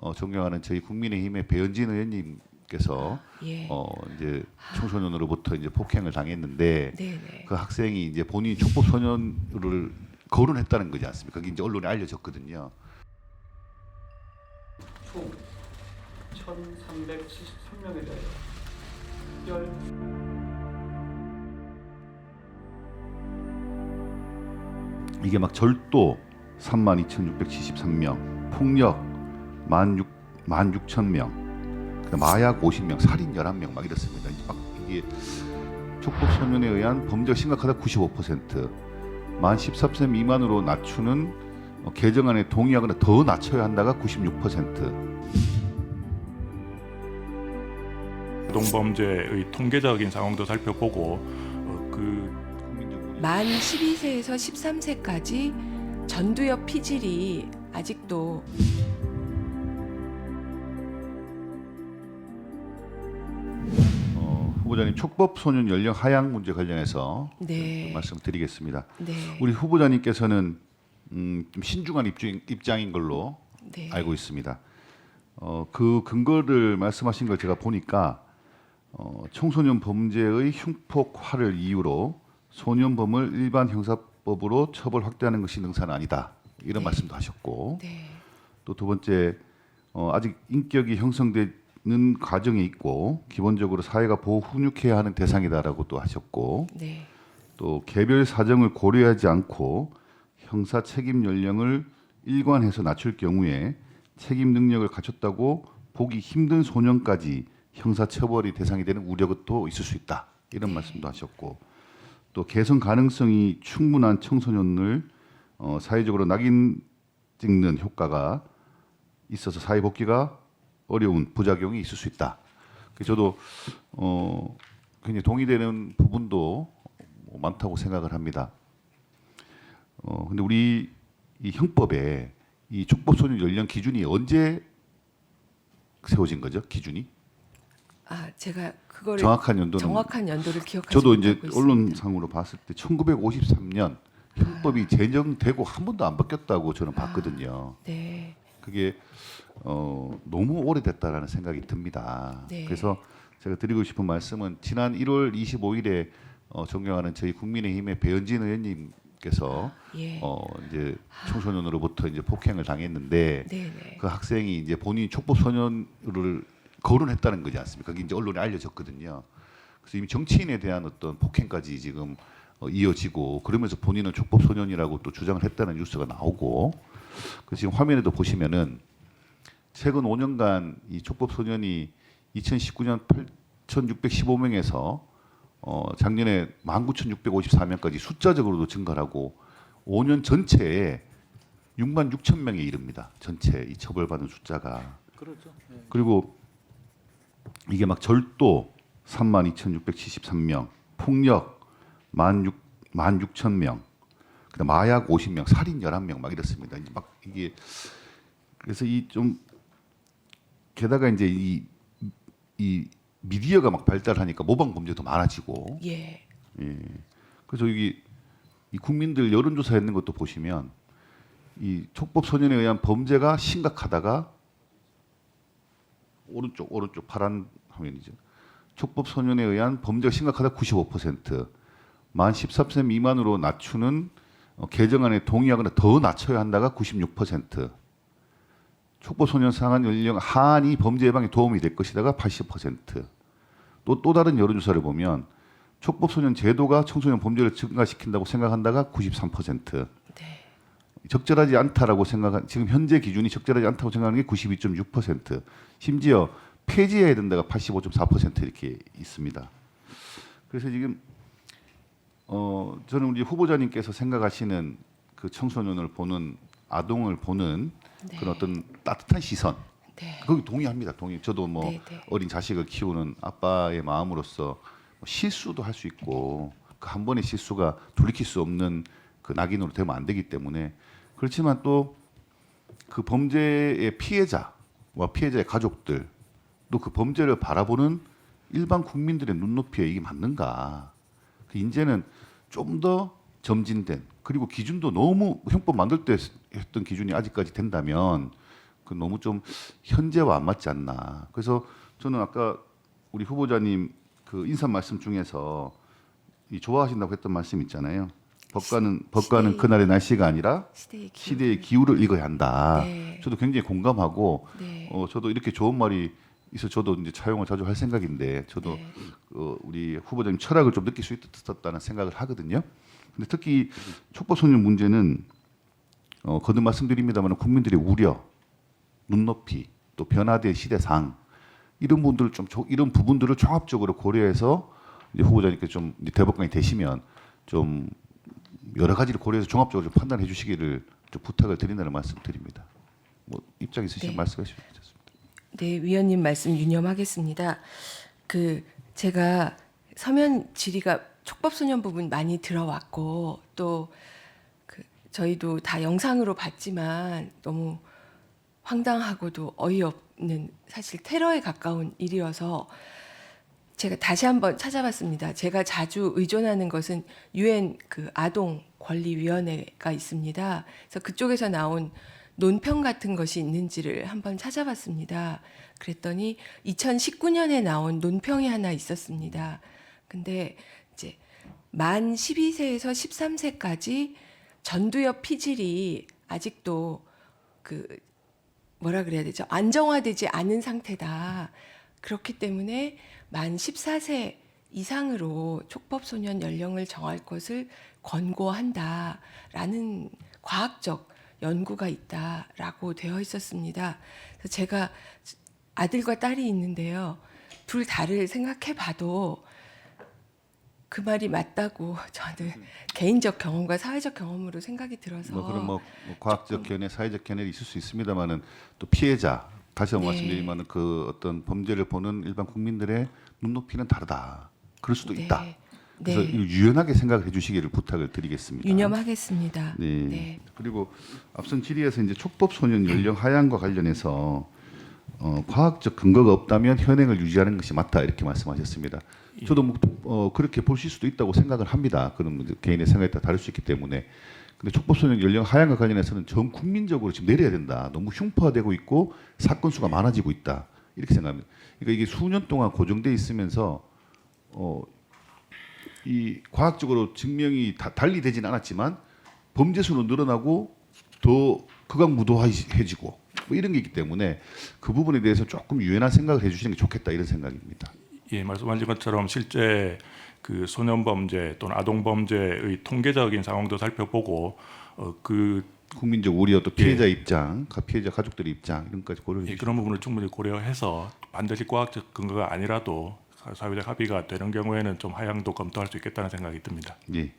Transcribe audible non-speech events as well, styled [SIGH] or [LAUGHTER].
어, 존경하는 저희 국민의힘의 배현진 의원님께서 예. 어, 이제 청소년으로부터 이제 폭행을 당했는데 네네. 그 학생이 이제 본인이 촉법 소년을 거론했다는 거지 않습니까? 그게 이제 언론에 알려졌거든요. 총 1,373명에 대하여 이게 막 절도 32,673명, 폭력 16 16,000명, 그다음 마약 50명, 살인 11명 막 이렇습니다. 이제 막 이게 촉법 소년에 의한 범죄가 심각하다 95%, 만 13세 미만으로 낮추는 어, 개정안에 동의하거나 더 낮춰야 한다가 96%. 아동범죄의 통계적인 상황도 살펴보고 어, 그 만 12세에서 13세까지 전두엽 피질이 아직도 후보자님 촉법 소년 연령 하향 문제 관련해서 네. 좀 말씀드리겠습니다. 네. 우리 후보자님께서는 음, 좀 신중한 입장, 입장인 걸로 네. 알고 있습니다. 어, 그 근거를 말씀하신 걸 제가 보니까 어, 청소년 범죄의 흉폭화를 이유로 소년범을 일반 형사법으로 처벌 확대하는 것이 능사는 아니다 이런 네. 말씀도 하셨고 네. 또두 번째 어, 아직 인격이 형성되 는 과정에 있고 기본적으로 사회가 보호 훈육해야 하는 대상이다라고 또 하셨고 네. 또 개별 사정을 고려하지 않고 형사 책임 연령을 일관해서 낮출 경우에 책임 능력을 갖췄다고 보기 힘든 소년까지 형사 처벌이 대상이 되는 우려도 있을 수 있다 이런 말씀도 하셨고 또 개선 가능성이 충분한 청소년을 어, 사회적으로 낙인 찍는 효과가 있어서 사회 복귀가 어려운 부작용이 있을 수 있다. 저도 어, 굉장히 동의되는 부분도 뭐 많다고 생각을 합니다. 어 근데 우리 이 형법에 이 촉법 소년 연령 기준이 언제 세워진 거죠? 기준이 아 제가 그거를 정확한 연도는 정확한 연도를 기억하지 저도 이제. 언론상으로 봤을 때 1953년 형법이 제정되고 한 번도 안 바뀌었다고 저는 봤거든요. 네. 그게 어, 너무 오래됐다라는 생각이 듭니다. 네. 그래서 제가 드리고 싶은 말씀은 지난 1월 25일에 어, 존경하는 저희 국민의힘의 배현진 의원님께서 예. 어, 이제 청소년으로부터 이제 폭행을 당했는데 네네. 그 학생이 이제 본인이 촉법 소년을 거론했다는 거지 않습니까? 그게 이제 언론에 알려졌거든요. 그래서 이미 정치인에 대한 어떤 폭행까지 지금 어, 이어지고 그러면서 본인은 촉법 소년이라고 또 주장을 했다는 뉴스가 나오고 그 지금 화면에도 보시면은 최근 5년간 이 촉법 소년이 2019년 8,615명에서 어, 작년에 19,654명까지 숫자적으로도 증가하고 5년 전체에 6만 6천 명에 이릅니다. 전체 이 처벌받은 숫자가 그렇죠. 네. 그리고 이게 막 절도 32,673명, 폭력 16 16,000명, 그다음 마약 50명, 살인 11명 막 이렇습니다. 이제 막 이게 그래서 이 좀 게다가 이제 이, 이 미디어가 막 발달하니까 모방 범죄도 많아지고 예. 예. 그래서 여기 이 국민들 여론조사 했는 것도 보시면 이 촉법 소년에 의한 범죄가 심각하다가 오른쪽 오른쪽 파란 화면이죠. 촉법 소년에 의한 범죄가 심각하다 95%, 만 13세 미만으로 낮추는 어, 개정안에 동의하거나 더 낮춰야 한다가 96%, 촉법 소년 상한 연령 하한이 범죄 예방에 도움이 될 것이다가 80%. 또 또 다른 여론조사를 보면 촉법 소년 제도가 청소년 범죄를 증가시킨다고 생각한다가 93%. 네. 적절하지 않다라고 생각한 지금 현재 기준이 적절하지 않다고 생각하는 게 92.6%. 심지어 폐지해야 된다가 85.4% 이렇게 있습니다. 그래서 지금 어 저는 우리 후보자님께서 생각하시는 그 청소년을 보는 아동을 보는 네. 그런 어떤 따뜻한 시선 네. 거기 동의합니다. 동의. 저도 뭐 네, 네. 어린 자식을 키우는 아빠의 마음으로서 뭐 실수도 할 수 있고 그 한 번의 실수가 돌이킬 수 없는 그 낙인으로 되면 안 되기 때문에 그렇지만 또 그 범죄의 피해자와 피해자의 가족들 또 그 범죄를 바라보는 일반 국민들의 눈높이에 이게 맞는가? 그 이제는 좀 더 점진된 그리고 기준도 너무 형법 만들 때 했던 기준이 아직까지 된다면 그 너무 좀 현재와 안 맞지 않나. 그래서 저는 아까 우리 후보자님 그 인사 말씀 중에서 이 좋아하신다고 했던 말씀 있잖아요. 법과는 시대의- 그날의 날씨가 아니라 시대의 기후. 시대의 기후를 읽어야 한다. 네. 저도 굉장히 공감하고 네. 어 저도 이렇게 좋은 말이 있어 저도 이제 차용을 자주 할 생각인데 저도 네. 어, 우리 후보자님 철학을 좀 느낄 수 있었다는 생각을 하거든요. 근데 특히 촉법 소년 문제는 어, 거듭 말씀드립니다만 국민들의 우려, 눈높이, 또 변화된 시대상 이런 분들을 좀 조- 이런 부분들을 종합적으로 고려해서 이제 후보자님께 좀 대법관이 되시면 좀 여러 가지를 고려해서 종합적으로 좀 판단해 주시기를 좀 부탁을 드린다는 말씀드립니다. 뭐 입장 있으시면 네. 말씀하시면 좋겠습니다. 네, 위원님 말씀 유념하겠습니다. 그 제가 서면 질의가 촉법소년 부분 많이 들어왔고 또 그 저희도 다 영상으로 봤지만 너무 황당하고도 어이없는 사실 테러에 가까운 일이어서 제가 다시 한번 찾아봤습니다. 제가 자주 의존하는 것은 유엔 그 아동 권리 위원회가 있습니다. 그래서 그쪽에서 나온 논평 같은 것이 있는지를 한번 찾아봤습니다. 그랬더니 2019년에 나온 논평이 하나 있었습니다. 근데 이제 만 12세에서 13세까지 전두엽 피질이 아직도 그 뭐라 그래야 되죠? 안정화되지 않은 상태다. 그렇기 때문에 만 14세 이상으로 촉법 소년 연령을 정할 것을 권고한다라는 과학적 연구가 있다라고 되어 있었습니다. 제가 아들과 딸이 있는데요. 둘 다를 생각해 봐도 그 말이 맞다고 [LAUGHS] 저는 개인적 경험과 사회적 경험으로 생각이 들어서 뭐 그런 뭐, 뭐 과학적 견해, 사회적 견해가 있을 수 있습니다만은 또 피해자 다시 한번 네. 말씀드리면은 그 어떤 범죄를 보는 일반 국민들의 눈높이는 다르다. 그럴 수도 네. 있다. 그래서 네. 유연하게 생각을 해주시기를 부탁을 드리겠습니다. 유념하겠습니다. 네. 네. 그리고 앞선 질의에서 이제 촉법 소년 연령 하향과 관련해서 어, 과학적 근거가 없다면 현행을 유지하는 것이 맞다 이렇게 말씀하셨습니다. 저도 뭐, 어, 그렇게 보실 수도 있다고 생각을 합니다. 그런 개인의 생각에 따라 다를 수 있기 때문에. 근데 촉법 소년 연령 하향과 관련해서는 전 국민적으로 지금 내려야 된다. 너무 흉포화되고 있고 사건 수가 많아지고 있다. 이렇게 생각합니다. 그러니까 이게 수년 동안 고정돼 있으면서 어, 이 과학적으로 증명이 다, 달리 되지는 않았지만 범죄 수는 늘어나고 더 극악무도해지고 뭐 이런 게 있기 때문에 그 부분에 대해서 조금 유연한 생각을 해주시는 게 좋겠다 이런 생각입니다. 예, 말씀하신 것처럼 실제 그 소년 범죄 또는 아동 범죄의 통계적인 상황도 살펴보고 어, 그 국민적 우려 또 피해자 입장, 가- 피해자 가족들의 입장 이런 것까지 고려해 예, 그런 부분을 충분히 고려해서 반드시 과학적 근거가 아니라도 사- 사회적 합의가 되는 경우에는 좀 하향도 검토할 수 있겠다는 생각이 듭니다. 예.